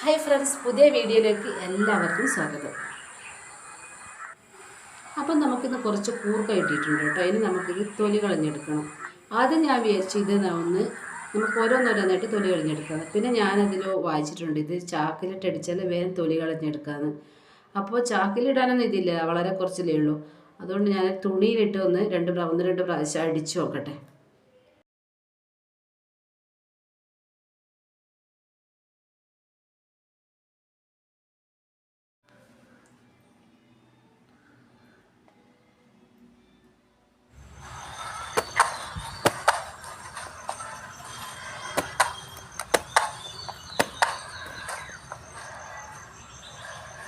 Hi friends പുതിയ വീഡിയോയിലേക്ക് എല്ലാവർക്കും സ്വാഗതം. അപ്പം നമുക്കിന്ന് കുറച്ച് കൂർക്ക കിട്ടിയിട്ടുണ്ട് കേട്ടോ. ഇനി നമുക്കിത് തൊലി കളഞ്ഞെടുക്കണം. ആദ്യം ഞാൻ വിചാരിച്ചു ഇത് ഒന്ന് നമുക്ക് ഓരോന്നോരോന്നായിട്ട് തൊലി കളഞ്ഞെടുക്കാം പിന്നെ ഞാനതിൽ വായിച്ചിട്ടുണ്ട്. ഇത് ചാക്കിലിട്ട് അടിച്ചാൽ വേഗം തൊലി കളഞ്ഞെടുക്കാമെന്ന് അപ്പോൾ ചാക്കിലിടാനൊന്നും ഇതില്ല. വളരെ കുറച്ചിലേ ഉള്ളൂ. അതുകൊണ്ട് ഞാൻ തുണിയിലിട്ട് ഒന്ന് രണ്ട് ഒന്ന് രണ്ട് പ്രാവശ്യം അടിച്ചു നോക്കട്ടെ.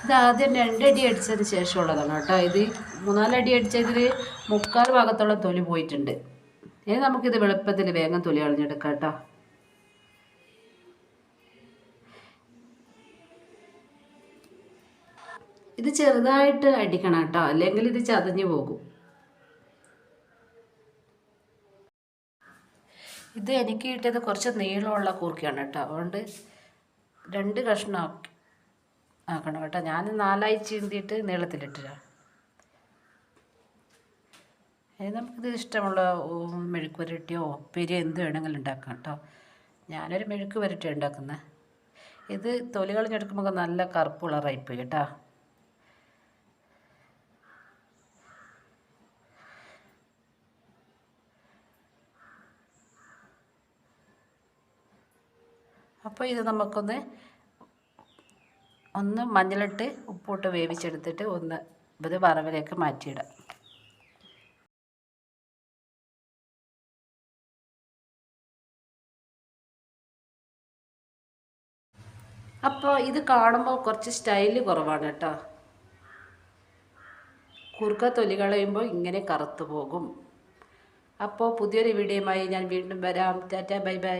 ഇത് ആദ്യം രണ്ടടി അടിച്ചതിന് ശേഷമുള്ളതാണ് കേട്ടോ. ഇത് മൂന്നാലടി അടിച്ചതിൽ മുക്കാൽ ഭാഗത്തോളം തൊലി പോയിട്ടുണ്ട്. ഇനി നമുക്കിത് വെളുപ്പത്തിൽ വേഗം തൊലി കളഞ്ഞെടുക്കാം കേട്ടോ. ഇത് ചെറുതായിട്ട് അടിക്കണം കേട്ടോ. അല്ലെങ്കിൽ ഇത് ചതഞ്ഞു പോകും. ഇത് എനിക്ക് കിട്ടിയത് കുറച്ച് നീളമുള്ള കൂർക്കയാണ് കേട്ടോ. അതുകൊണ്ട് രണ്ട് കഷ്ണം ആക്കണം കേട്ടോ. ഞാൻ നാലായി ചീന്തിയിട്ട് നീളത്തിലിട്ടില്ല ഇനി നമുക്കിത് ഇഷ്ടമുള്ള മെഴുക്ക് വരട്ടിയോ ഉപ്പേരിയോ എന്ത് വേണമെങ്കിലും ഉണ്ടാക്കാം കേട്ടോ. ഞാനൊരു മെഴുക്ക് വരട്ടിയാണ് ഉണ്ടാക്കുന്നത് ഇത് തൊലി കളഞ്ഞെടുക്കുമ്പോൾ നല്ല കറുപ്പ് കളറായിപ്പോയി കേട്ടോ. അപ്പോൾ ഇത് നമുക്കൊന്ന് ഒന്ന് മഞ്ഞളിട്ട് ഉപ്പിട്ട് വേവിച്ചെടുത്തിട്ട് ഒന്ന് ഇത് വറവിലേക്ക് മാറ്റിയിടാം അപ്പോൾ ഇത് കാണുമ്പോൾ കുറച്ച് സ്റ്റൈൽ കുറവാണ് കേട്ടോ. കുറുക്ക തൊലി കളയുമ്പോൾ ഇങ്ങനെ കറുത്തു പോകും. അപ്പോൾ പുതിയൊരു വീഡിയോയുമായി ഞാൻ വീണ്ടും വരാം. Tata bye bye.